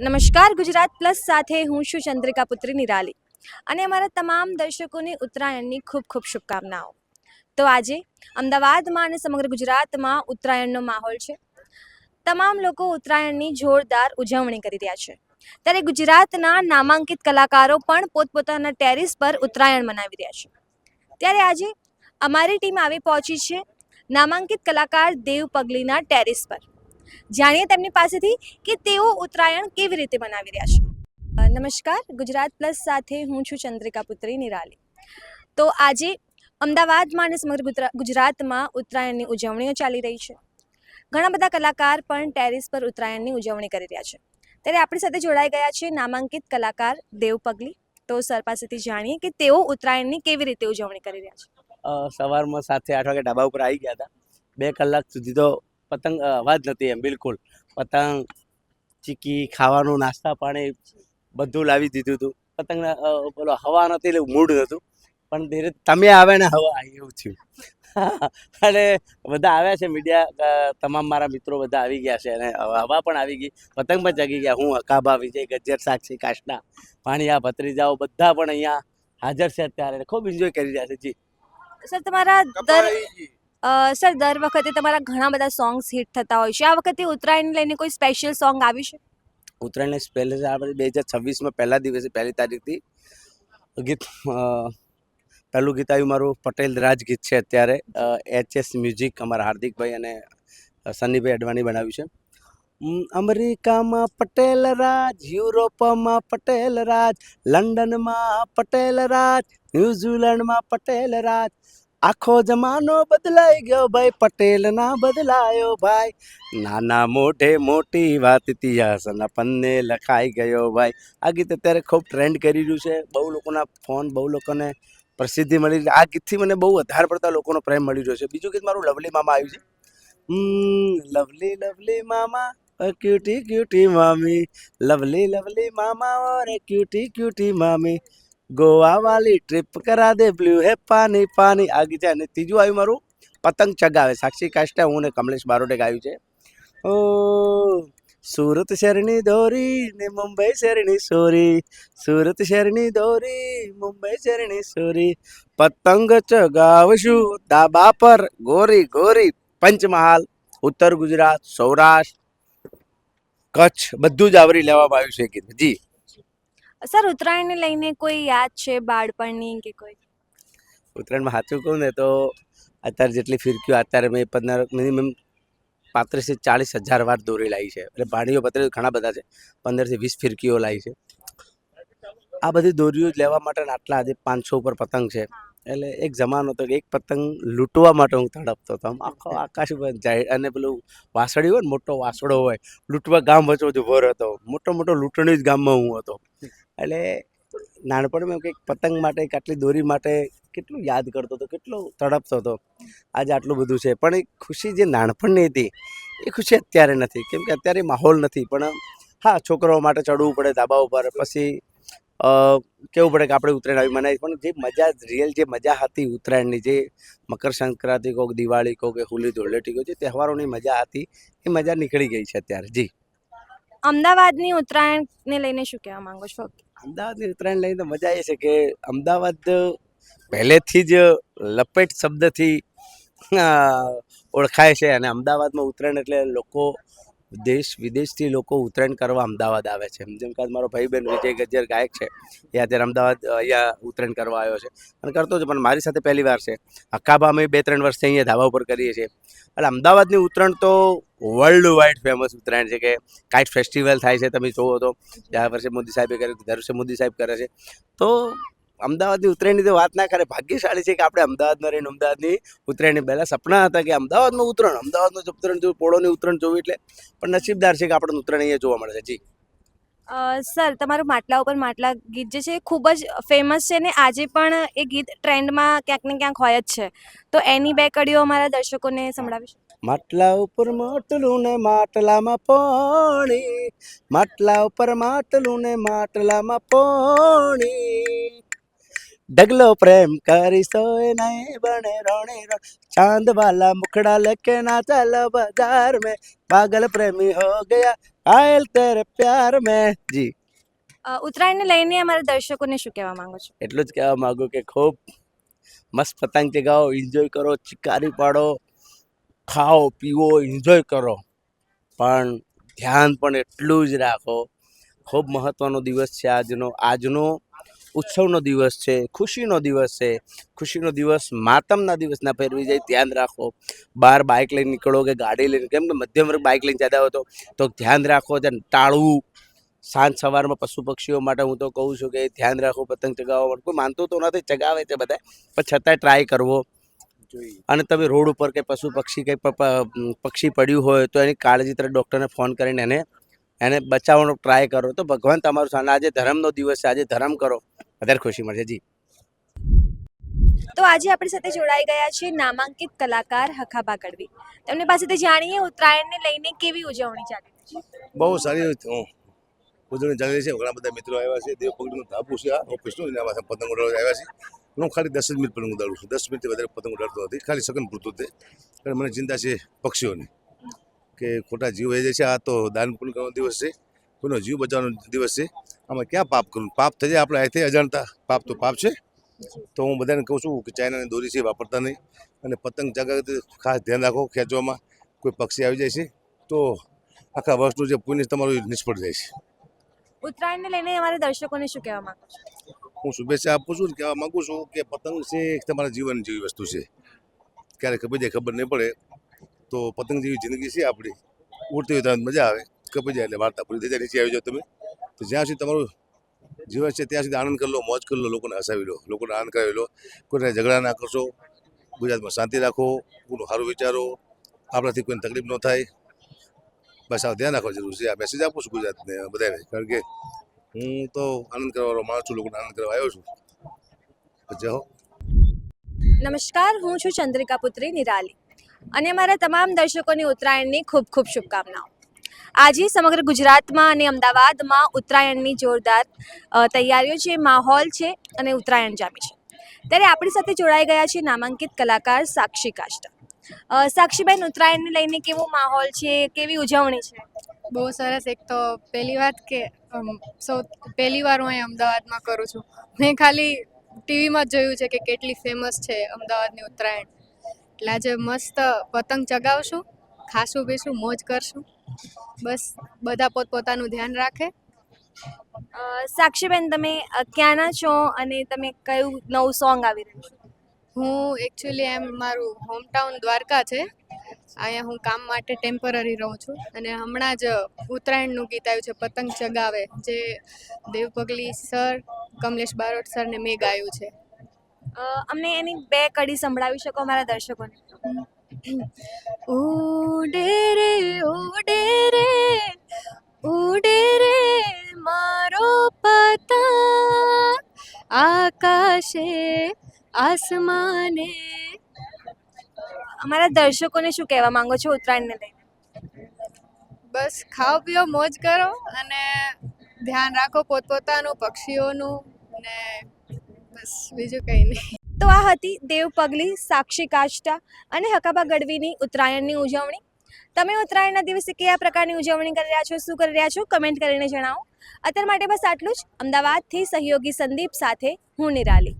નમસ્કાર, ગુજરાત પ્લસ સાથે હું છું ચંદ્રિકા પુત્રી નિરાલી. અને અમારા તમામ દર્શકોને ઉત્તરાયણની ખૂબ ખૂબ શુભકામનાઓ. તો આજે અમદાવાદમાં અને સમગ્ર ગુજરાતમાં ઉત્તરાયણનો માહોલ છે. તમામ લોકો ઉત્તરાયણની જોરદાર ઉજવણી કરી રહ્યા છે. ત્યારે ગુજરાતના નામાંકિત કલાકારો પણ પોતપોતાના ટેરિસ પર ઉત્તરાયણ મનાવી રહ્યા છે. ત્યારે આજે અમારી ટીમ આવી પહોંચી છે નામાંકિત કલાકાર દેવ પગલીના ટેરિસ પર. જાણીએ તેમની પાસેથી કે તેઓ ઉત્તરાયણ કેવી રીતે મનાવી રહ્યા છે. નમસ્કાર, ગુજરાત પ્લસ સાથે હું છું ચંદ્રિકા પુત્રી નિરાલી. તો આજે અમદાવાદમાં અને સમગ્ર ગુજરાતમાં ઉત્તરાયણની ઉજવણીઓ ચાલી રહી છે. ઘણા બધા કલાકાર પણ ટેરિસ પર ઉત્તરાયણની ઉજવણી કરી રહ્યા છે. ત્યારે આપણી સાથે જોડાઈ ગયા છે નામાંકિત કલાકાર દેવ પગલી. તો સર પાસેથી જાણીએ કે તેઓ ઉત્તરાયણની કેવી રીતે ઉજવણી કરી રહ્યા છે. સવારમાં સાથે આઠ વાગે ઢાબા ઉપર આવી ગયા હતા. બે કલાક સુધી તો પતંગ અવાજ નથી એમ બિલકુલ. પતંગ ચીકી ખાવાનું નાસ્તા પાણી બધું લાવી દીધું હતું પતંગના પેલો હવા નથી એટલે મૂડ હતું પણ ધીરે તમે આવે ને હવા આવી એવું થયું. અને બધા આવ્યા છે મીડિયા તમામ મારા મિત્રો બધા આવી ગયા છે. અને હવા પણ આવી ગઈ. પતંગ પણ ચગી ગયા. હું અકાબા વિજય ગજ્જર સાક્ષી કાષ્ટા પાણીયા ભત્રીજાઓ બધા પણ અહીંયા હાજર છે અત્યારે. ખૂબ એન્જોય કરી રહ્યા છે. જી. સર તમારા દર સર, દર વખતે તમારા ઘણા બધા સોંગ્સ હિટ થતા હોય છે. આ વખતે ઉત્તરાયણ લઈને કોઈ સ્પેશિયલ સોંગ આવ્યું છે? ઉત્તરાયણને પહેલે બે હજાર છવ્વીસમાં પહેલા દિવસે, પહેલી તારીખથી ગીત પહેલું ગીત આવ્યું મારું પટેલ રાજ ગીત છે અત્યારે. એચ એસ મ્યુઝિક અમારા હાર્દિકભાઈ અને સન્નીભાઈ અડવાણી બનાવ્યું છે. અમેરિકામાં પટેલ રાજ, યુરોપમાં પટેલ રાજ, લંડનમાં પટેલ રાજ, ન્યુઝીલેન્ડમાં પટેલ રાજ આખો જમાનો બદલાઈ ગયો ભાઈ, પટેલ ના બદલાયો ભાઈ. નાના મોઢે મોટી વાત ઇતિહાસના પન્ને લખાઈ ગયો ભાઈ. આ ગીત અત્યારે ખૂબ ટ્રેન્ડ કરી રહ્યું છે. બહુ લોકોના ફોન, બહુ લોકોને પ્રસિદ્ધિ મળી આ ગીતથી મને બહુ વધારે પડતા લોકોનો પ્રેમ મળી રહ્યો છે. બીજું ગીત મારું લવલી મામા આવ્યું છે. લવલી લવલી મામા ક્યુટી ક્યુટી મામી લવલી લવલી મામા ઓર ક્યુટી ક્યુટી મામી ગોવા વાલી ટ્રીપ કરા દે બ્લુ હે, પાની પાની. આ ગીત છે અને ત્રીજું આવ્યું મારું, પતંગ ચગાવે. સાક્ષી કાષ્ટા, હું ને કમલેશ બારોટે ગાયું છે. ઓ, સુરત શહેરની દોરી ને મુંબઈ શહેરની સોરી. સુરત શહેરની દોરી, મુંબઈ શહેરની સોરી. પતંગ ચગાવશું, ધાબા પર. ગોરી ગોરી, પંચમહાલ. ઉત્તર ગુજરાત, સૌરાષ્ટ્ર. કચ્છ, બધું જ આવરી લેવામાં આવ્યું છે ગીત જી સર, ઉત્તરાયણને લઈને કોઈ યાદ છે બાળપણની કે કોઈ? ઉત્તરાયણમાં સાચું કહું ને તો અત્યારે જેટલી ફિરકીઓ, અત્યારે મેં પંદર મિનિમમ પાંત્રીસથી ચાલીસ હજાર વાર દોરી લાવી છે. એટલે ભાણીઓ પત્ર ઘણા બધા છે. પંદરથી વીસ ફિરકીઓ લાવી છે. આ બધી દોરીઓ લેવા માટે આટલા આજે પાંચસો ઉપર પતંગ છે. એટલે એક જમાનો હતો કે એક પતંગ લૂંટવા માટે હું તડપતો હતો. આમ આખો આકાશ ઉપર જાય અને પેલું વાસળી હોય મોટો વાસળો હોય, લૂંટવા ગામ વચ્ચે વચ્ચે ઊભો મોટો મોટો લૂંટણી જ ગામમાં હું હતો. એટલે નાનપણમાં કંઈક પતંગ માટે આટલી દોરી માટે કેટલું યાદ કરતો હતો, કેટલો તડપતો હતો. આજે આટલું બધું છે. પણ એ ખુશી જે નાનપણની હતી, એ ખુશી અત્યારે નથી. કેમ કે અત્યારે માહોલ નથી. પણ હા, છોકરાઓ માટે ચડવું પડે ધાબા ઉપર પછી કેવું પડે કે આપણે ઉત્તરાયણ આવી મનાવી પણ જે મજા રિયલ જે મજા હતી ઉત્તરાયણની, જે મકર સંક્રાંતિ કહો દિવાળી કહો કે હોલી ધૂળેટી કહો જે તહેવારોની મજા હતી, એ મજા નીકળી ગઈ છે અત્યારે. જી. અમદાવાદની ઉત્તરાયણને લઈને શું કહેવા માંગો છો? અમદાવાદની ઉત્તરાયણ લઈને મજા એ છે કે અમદાવાદ પહેલેથી જ લપેટ શબ્દથી ઓળખાય છે અને અમદાવાદમાં ઉત્તરાયણ એટલે લોકો દેશ વિદેશથી લોકો ઉત્તરાયણ કરવા અમદાવાદ આવે છે. જેમ કે મારો ભાઈ બહેન વિજય ગજ્જર ગાયક છે, એ અત્યારે અમદાવાદ અહીંયા ઉત્તરાયણ કરવા આવ્યો છે. અને કરતો છે પણ મારી સાથે પહેલી વાર છે. અક્કાબા અમે બે ત્રણ વર્ષથી અહીંયા ધાબા ઉપર કરીએ છીએ. એટલે અમદાવાદની ઉત્તરાયણ તો વર્લ્ડ વાઇડ ફેમસ ઉત્તરાયણ છે કે કાઇટ ફેસ્ટિવલ થાય છે, તમે જોવો તો. આ વર્ષે મોદી સાહેબે કર્યું, દર વર્ષે મોદી સાહેબ કરે છે. તો અમદાવાદની ઉત્તરાયણની તો વાત ના કરે ભાગ્યશાળી છે કે આપણે અમદાવાદમાં રહીને અમદાવાદની ઉત્તરાયણની પહેલાં સપના હતા કે અમદાવાદમાં ઉત્તરાયણ અમદાવાદનું જ ઉત્તરાયણ જોયું પોળોની ઉત્તરાયણ જોવું એટલે પણ નસીબદાર છે કે આપણને ઉત્તરાયણ અહીંયા જોવા મળે છે. જી. સર તમારું માટલા ઉપર માટલા ગીત જે છે એ ખૂબ જ ફેમસ છે ને આજે પણ એ ગીત ટ્રેન્ડમાં ક્યાંક ને ક્યાંક હોય જ છે. તો એની બે કડીઓ અમારા દર્શકોને સંભળાવીશ. માટલા ઉપર માટલું ને માટલામાં પાણી માટલા ઉપર માટલું ને માટલામાં પાણી ડગલો પ્રેમ કરી સોય નહીં બને રોણી રણ ચાંદ વાલા મુખડા લેકે ના ચાલો બજાર મે. પાગલ પ્રેમી હો ગયા આયલ તેરે પ્યાર મે. જી. ઉત્તરાયણને લઈને અમારા દર્શકોને શું કહેવા માંગો છો? એટલું જ કહેવા માંગુ કે ખૂબ મસ્ત પતંગ ચગાવો એન્જોય કરો ચિકારી પાડો ખાઓ પીવો એન્જોય કરો. પણ ધ્યાન પણ એટલું જ રાખો. ખૂબ મહત્ત્વનો દિવસ છે આજનો. આજનો ઉત્સવનો દિવસ છે ખુશીનો દિવસ છે. ખુશીનો દિવસ માતમના દિવસ ના ફેરવી જાય ધ્યાન રાખો. બહાર બાઇક લઈને નીકળો કે ગાડી લઈને કેમ કે મધ્યમ વર્ગ બાઇક લઈને જતા હોય તો તો ધ્યાન રાખો જ ટાળવું. સાંજ સવારમાં પશુ પક્ષીઓ માટે હું તો કહું છું કે ધ્યાન રાખો પતંગ ચગાવવા માટે. કોઈ માનતું તો નથી ચગાવે છે બધા પણ છતાંય ટ્રાય કરવો. અને તમે રોડ ઉપર કે પશુ પક્ષી કંઈ પક્ષી પડ્યું હોય તો એની કાળજી તરફ ડૉક્ટરને ફોન કરીને એને એને બચાવવાનો ટ્રાય કરો. તો ભગવાન તમારું સામે આજે ધર્મનો દિવસ છે. આજે ધર્મ કરો. વધારે ખુશી મળશે. જી. તો આજે આપણી સાથે જોડાઈ ગયા છે નામાંકિત કલાકાર હખાબા કડવી. તેમની પાસેથી જાણીએ ઉત્તરાયણને લઈને કેવી ઉજવણી ચાલી છે? બહુ સારી ઉજવણી ચાલી છે. ઘણા બધા મિત્રો આવ્યા છે. દેવ પગડીનું ધાબુ છે. આ ઓફિસનું એના પાસે પતંગ ઉડાડવા આવ્યા છે. હું ખાલી દસ જ મિનિટ પતંગ ઉડાડું છું. દસ મિનિટથી વધારે પતંગ ઉડાડતો નથી. ખાલી સગન પૂરતું તે કારણ મને ચિંતા છે પક્ષીઓની. કે ખોટા જીવ એ જાય છે. આ તો દાન પુણ્ય કરવાનો દિવસ છે. કોઈનો જીવ બચાવવાનો દિવસ છે. આમાં ક્યાં પાપ કરવું પાપ થઈ જાય આપણે અહીંથી અજાણતા. પાપ તો પાપ છે. તો હું બધાને કહું છું કે ચાઇનાની દોરી છે વાપરતા નહીં. અને પતંગ ચગાવતી ખાસ ધ્યાન રાખો ખેંચવામાં કોઈ પક્ષી આવી જાય છે તો આખા વર્ષનું જે પુણ્ય તમારું નિષ્ફળ જાય છે. ઉત્તરાયણને લઈને અમારા દર્શકોને શું કહેવા માંગુ છો? હું શુભેચ્છા આપું છું કહેવા માગું છું કે પતંગ છે તમારા જીવન જેવી વસ્તુ છે. ક્યારે ખબર જાય ખબર નહીં પડે. તો પતંગ જેવી જિંદગી છે આપણી. ઉડતી હોય તમને મજા આવે. કપી જાય એટલે વાર્તા પૂરી થઈ જાય. નીચે આવી જાઓ તમે. તો જ્યાં સુધી તમારું જીવન છે ત્યાં સુધી આનંદ કરી લો, મોજ કરી લો, લોકોને હસાવી લો, લોકોને આનંદ કરાવી લો. કોઈને ઝઘડા ના કરશો. ગુજરાતમાં શાંતિ રાખો, કોઈનું સારું વિચારો. આપણાથી કોઈને તકલીફ ન થાય. બસ આ ધ્યાન રાખવા જરૂર છે. આ મેસેજ આપું છું ગુજરાતને બધાને. કારણ કે હું તો આનંદ કરવાનો માણસ છું, લોકોને આનંદ કરવા આવ્યો છું. જાઓ હો. નમસ્કાર. હું છું ચંદ્રિકા પુત્રી, નિરાલી. અને મારા તમામ દર્શકોની ઉત્તરાયણની ખૂબ ખૂબ શુભકામનાઓ. આજે સમગ્ર ગુજરાતમાં અને અમદાવાદમાં ઉત્તરાયણની જોરદાર તૈયારીઓ છે, માહોલ છે અને ઉત્તરાયણ જામી છે. ત્યારે આપણી સાથે જોડાઈ ગયા છે નામાંકિત કલાકાર સાક્ષી કાષ્ટા. સાક્ષીબેન, ઉત્તરાયણને લઈને કેવો માહોલ છે, કેવી ઉજવણી છે? બહુ સરસ. એક તો પહેલી વાત કે સૌ, પહેલી વાર હું અહીં અમદાવાદમાં કરું છું. મેં ખાલી ટીવીમાં જ જોયું છે કે કેટલી ફેમસ છે અમદાવાદની ઉત્તરાયણ. એટલે આજે મસ્ત પતંગ ચગાવશું ખાશું પીશું મોજ કરશું. બસ બધા પોતપોતાનું ધ્યાન રાખે. સાક્ષીબેન તમે ક્યાંના છો અને તમે કયું નવું સોંગ આવી રહ્યું છે? હું એકચ્યુઅલી એમ મારું હોમટાઉન દ્વારકા છે. અહીંયા હું કામ માટે ટેમ્પરરી રહું છું. અને હમણાં જ ઉત્તરાયણનું ગીત આવ્યું છે પતંગ ચગાવે જે દેવપગલી સર કમલેશ બારોટ સરને મેં ગાયું છે. અમને એની બે કડી સંભળાવી શકો મારા દર્શકોને. ઉડે રે ઉડે રે ઉડે રે મારો પતંગ. આકાશે, આસમાને. અમારા દર્શકોને શું કહેવા માંગો છો ઉત્તરાયણને લઈને? બસ, ખાઓ, પીઓ, મોજ કરો અને ધ્યાન રાખો પોતપોતાનું પક્ષીઓનું ને બસ, બીજું કંઈ નહીં. તો આ હતી દેવ પગલી, સાક્ષી કાષ્ટા અને હકાબા ગઢવીની ઉત્તરાયણની ઉજવણી. તમે ઉત્તરાયણના દિવસે કયા પ્રકારની ઉજવણી કરી રહ્યા છો, શું કરી રહ્યા છો કમેન્ટ કરીને જણાવો. અત્યાર માટે બસ આટલું જ. અમદાવાદથી સહયોગી સંદીપ સાથે હું નિરાલી.